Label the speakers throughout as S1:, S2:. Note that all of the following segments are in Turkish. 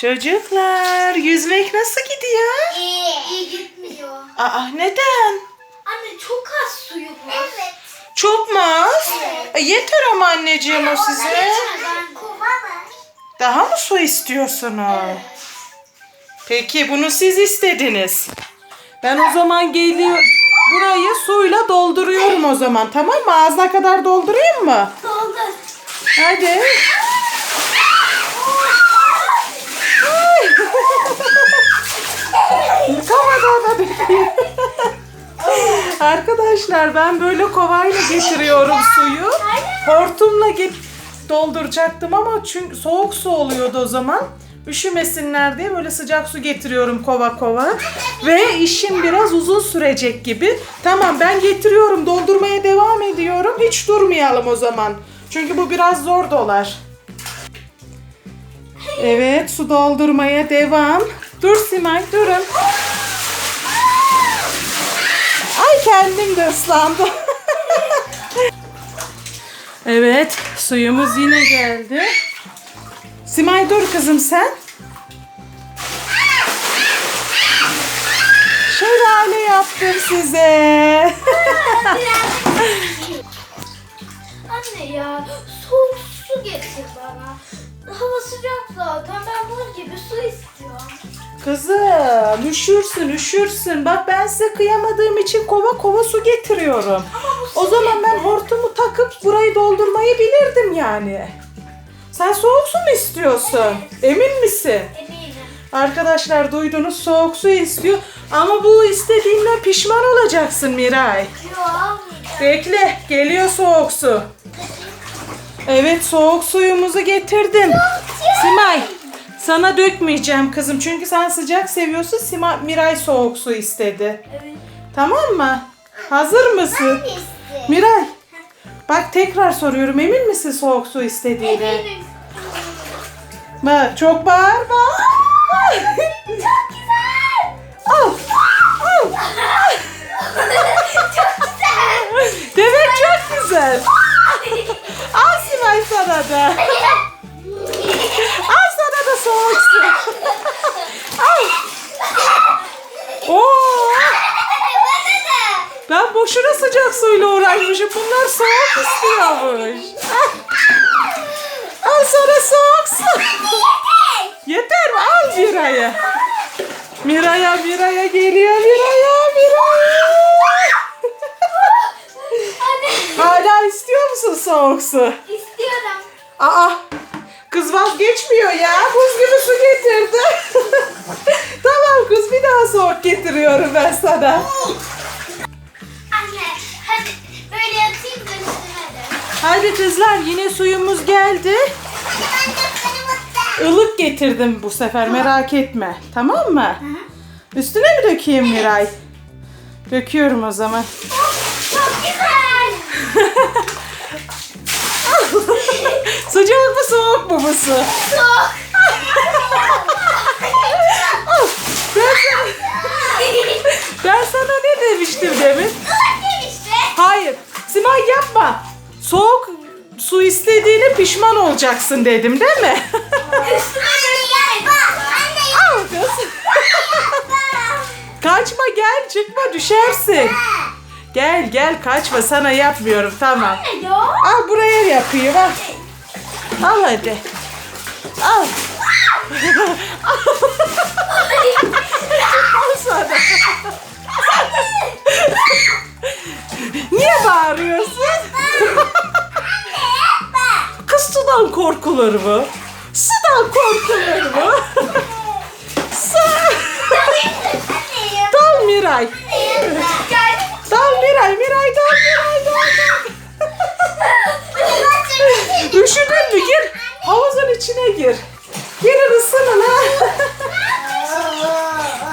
S1: Çocuklar yüzmek nasıl gidiyor?
S2: İyi. İyi gitmiyor.
S1: Aa neden?
S2: Anne çok az suyu var. Evet.
S1: Çok mu az? E, yeter ama anneciğim o size.
S2: Ben kova var.
S1: Daha mı su istiyorsunuz? Peki bunu siz istediniz. Ben o zaman geliyorum. Burayı suyla dolduruyorum o zaman tamam mı? Ağzına kadar doldurayım mı?
S2: Doldur.
S1: Hadi. Ay. Yıkamadan da. Arkadaşlar ben böyle kovayla getiriyorum suyu. Hortumla get dolduracaktım ama çünkü soğuk su oluyordu o zaman. Üşümesinler diye böyle sıcak su getiriyorum kova kova. Ve işim biraz uzun sürecek gibi. Tamam ben getiriyorum doldurmaya devam ediyorum. Hiç durmayalım o zaman. Çünkü bu biraz zor dolar. Evet su doldurmaya devam. Dur Simay durun. Kendim de ıslandım. evet suyumuz yine geldi. Simay dur kızım sen. Şelale yaptım size.
S2: Anne ya soğuk su getir bana. Hava sıcak zaten. Ben buz gibi su istiyorum.
S1: Kızım üşürsün üşürsün. Bak ben size kıyamadığım için kova kova su getiriyorum. O zaman ben hortumu takıp burayı doldurmayı bilirdim yani. Sen soğuk su mu istiyorsun? Emin misin?
S2: Eminim.
S1: Arkadaşlar duydunuz soğuk su istiyor. Ama bu istediğinden pişman olacaksın Miray.
S2: Yok.
S1: Bekle geliyor soğuk su. Evet soğuk suyumuzu getirdim. Simay sana dökmeyeceğim kızım çünkü sen sıcak seviyorsun. Sima, Miray soğuk su istedi.
S2: Evet.
S1: Tamam mı? Hazır mısın? Miray bak tekrar soruyorum emin misin soğuk su istediğine?
S2: Eminim.
S1: Bak çok bağırma.
S2: Çok güzel.
S1: Al. Al.
S2: Çok güzel.
S1: Demek çok güzel. Al Simay sana da. Al su. Al. Oo. Ben boşuna sıcak suyla uğraşmışım. Bunlar soğuk istiyormuş. Al sana soğuk su. Yeter mi? Al Miray'a. Miray'a, Miray'a geliyor. Miray'a, Miray'a. Hala istiyor musun soğuk su?
S2: İstiyorum.
S1: Aa, kız vazgeçmiyor ya. Buz gibi su getirdi. tamam kız bir daha soğuk getiriyorum ben sana.
S2: Anne hadi böyle yatayım da de.
S1: Hadi kızlar yine suyumuz geldi.
S2: De benim
S1: Ilık getirdim bu sefer merak etme. Tamam mı? Üstüne mi dökeyim Miray? Döküyorum o zaman.
S2: Çok güzel.
S1: Sıcak mı soğuk mu bu su?
S2: Soğuk.
S1: Ben, sana, ben sana ne demiştim demin?
S2: Ilık demişti.
S1: Hayır. Simay yapma. Soğuk su istediğine pişman olacaksın dedim değil mi?
S2: Anne.
S1: Kaçma gel çıkma düşersin. Gel gel kaçma sana yapmıyorum tamam. Al buraya yapayım al. Al hadi. Al. al sana. Niye bağırıyorsun? Kız sudan korkulur mu? Sudan korkulur mu? Su. Dal Miray. Miray, Miray dal Miray dal. Üşüdün mü? Gir. Havuzun içine gir. Girin ısının ha.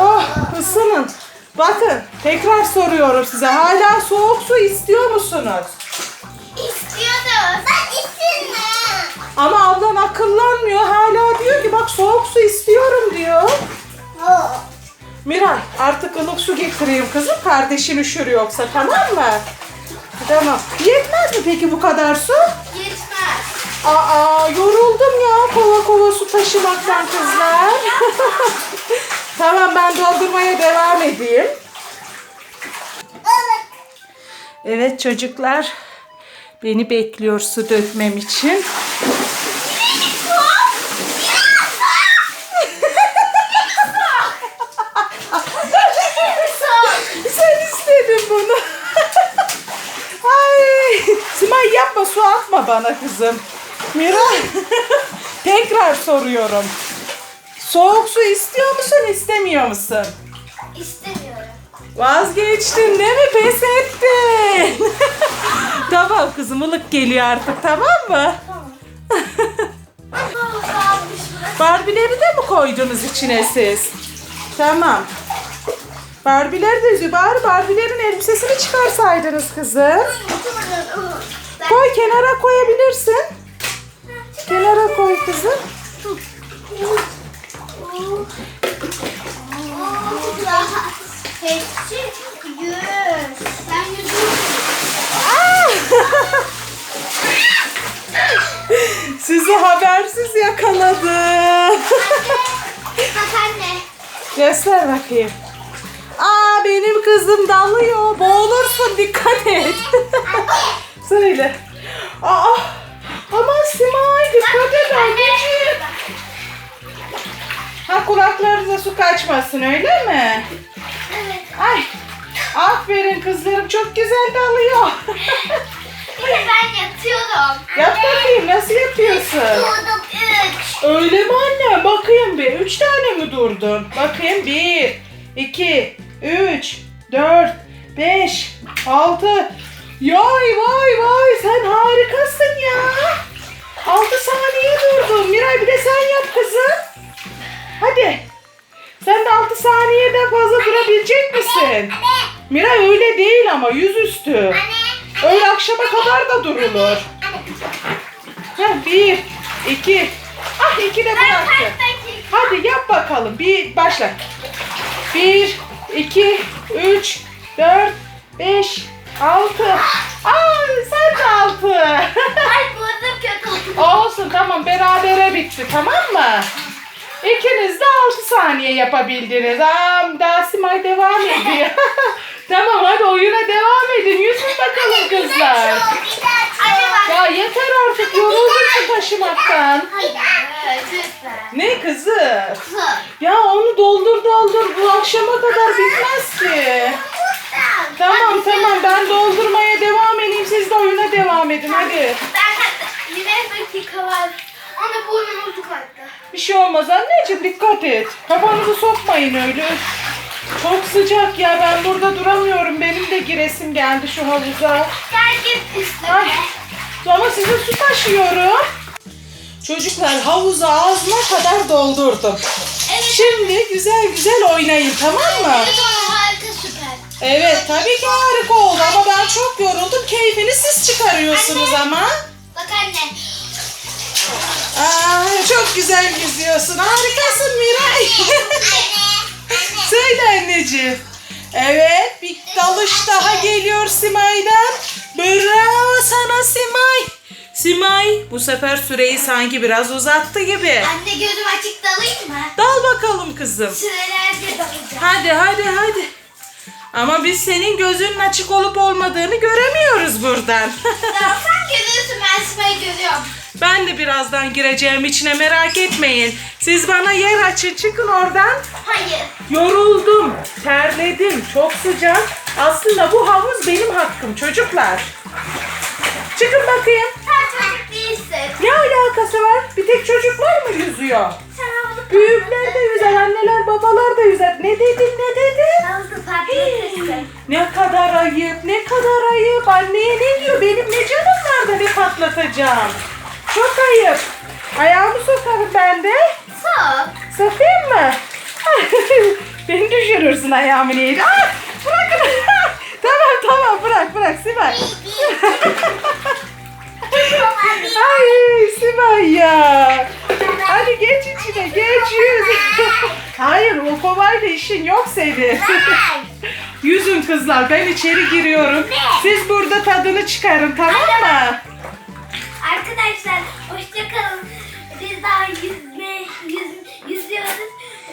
S1: oh ısının. Bakın tekrar soruyorum size. Hala soğuk su istiyor musunuz?
S2: İstiyordum. Ben istedim.
S1: Ama ablan akıllanmıyor. Hala diyor ki bak soğuk su istiyorum diyor. Miray artık ılık su getireyim kızım. Kardeşin üşür yoksa tamam mı? Tamam. Yetmez mi peki bu kadar su?
S2: Yetmez.
S1: Aa yoruldum ya kova kova su taşımaktan kızlar. tamam ben doldurmaya devam edeyim. Evet çocuklar beni bekliyor su dökmem için. Bunu. Ay, Simay yapma su atma bana kızım. Mira tekrar soruyorum. Soğuk su istiyor musun istemiyor musun?
S2: İstemiyorum.
S1: Vazgeçtin değil mi? Pes ettin. tamam kızım ılık geliyor artık tamam mı?
S2: Tamam.
S1: Barbie'leri de mi koydunuz içine siz? Tamam. Barbie'ler de bari Barbie'lerin elbisesini çıkarsaydınız kızım. Koy kenara koyabilirsin. Kenara koy kızım.
S2: Hepsi yüz. Sen yüzün.
S1: Sizi habersiz yakaladım.
S2: Bak anne.
S1: Göster bakayım. Benim kızım dalıyor. Boğulursun dikkat et. Söyle. Aa aman Simay dikkat et anneciğim. Ha kulaklarınıza su kaçmasın öyle mi?
S2: Evet.
S1: Ay aferin kızlarım çok güzel dalıyor.
S2: Bir de ben yatıyorum.
S1: Yap bakayım nasıl yapıyorsun?
S2: Durdum üç.
S1: Öyle mi anne? Bakayım bir. Üç tane mi durdun? Bakayım. Bir, iki, üç, dört, beş, altı. Yay vay vay sen harikasın ya. Altı saniye durdun. Miray bir de sen yap kızım. Hadi. Sen de altı saniyeden fazla durabilecek misin? Miray öyle değil ama yüzüstü. Öyle akşama kadar da durulur. Heh, bir, iki. Ah iki de bıraktı. Hadi yap bakalım. Bir başla. Bir, iki, üç, dört, beş, altı. Aa sen de altı.
S2: Ay burnum kötü oldu.
S1: Olsun tamam berabere bitti tamam mı? İkiniz de 6 saniye yapabildiniz. Aa, daha Simay devam ediyor. tamam hadi oyuna devam edin. Yüzün bakalım kızlar. Ya yeter artık yoruldun taşımaktan. Ne kızı?
S2: Kızım.
S1: Ya onu doldur doldur bu akşama kadar bitmez ki. Tamam tamam ben doldurmaya devam edeyim siz de oyuna devam edin hadi.
S2: Ben yine dakika var. Anne burnum uçuk attı.
S1: Bir şey olmaz anneciğim dikkat et. Kafanızı sokmayın öyle. Çok sıcak ya ben burada duramıyorum. Benim de giresim geldi şu havuza.
S2: Gel git üstüne.
S1: Ama size su taşıyorum. Çocuklar havuzu ağzına kadar doldurdum. Şimdi güzel güzel oynayın tamam mı?
S2: Evet harika süper.
S1: Evet tabii ki harika oldu ama ben çok yoruldum. Keyfini siz çıkarıyorsunuz ama.
S2: Bak anne.
S1: Aa, çok güzel yüzüyorsun. Harikasın Miray. Söyle anneciğim. Evet bir dalış daha geliyor Simay'dan. Bravo sana Simay. Simay bu sefer süreyi sanki biraz uzattı gibi.
S2: Anne gözüm açık dalayım mı?
S1: Dal bakalım kızım.
S2: Sürelerce dalacağım.
S1: Hadi hadi hadi. Ama biz senin gözünün açık olup olmadığını göremiyoruz buradan.
S2: Dalsan görüyorsun ben Sima'yı görüyorum.
S1: ben de birazdan gireceğim içine merak etmeyin. Siz bana yer açın çıkın oradan.
S2: Hayır.
S1: Yoruldum, terledim, çok sıcak. Aslında bu havuz benim hakkım çocuklar. Çıkın bakayım.
S2: Değilsin.
S1: Ne alakası var? Bir tek çocuklar mı yüzüyor? Büyükler de yüzer, anneler, babalar da yüzer. Ne dedin, ne dedin?
S2: Havuzu patlatırsın.
S1: Ne kadar ayıp, ne kadar ayıp. Anneye ne diyor? Benim ne canım var da ne patlatacağım. Çok ayıp. Ayağımı sokarım ben de.
S2: Sok.
S1: Sokayım mı? Beni düşürürsün ayağımı neydi? Ah, bırakın. tamam tamam bırak bırak Sibel. ya. Hadi geç içine geç yüz. Hayır o kovayla işin yok senin. Yüzün kızlar ben içeri giriyorum. Siz burada tadını çıkarın tamam mı?
S2: Arkadaşlar hoşçakalın. Biz daha yüzme, yüz, yüzüyoruz.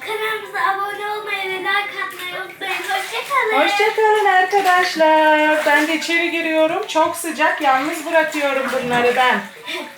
S2: Kanalımıza abone olmayı ve like atmayı unutmayın. Hoşçakalın.
S1: Hoşçakalın arkadaşlar. Ben de içeri giriyorum. Çok sıcak. Yalnız bırakıyorum bunları ben.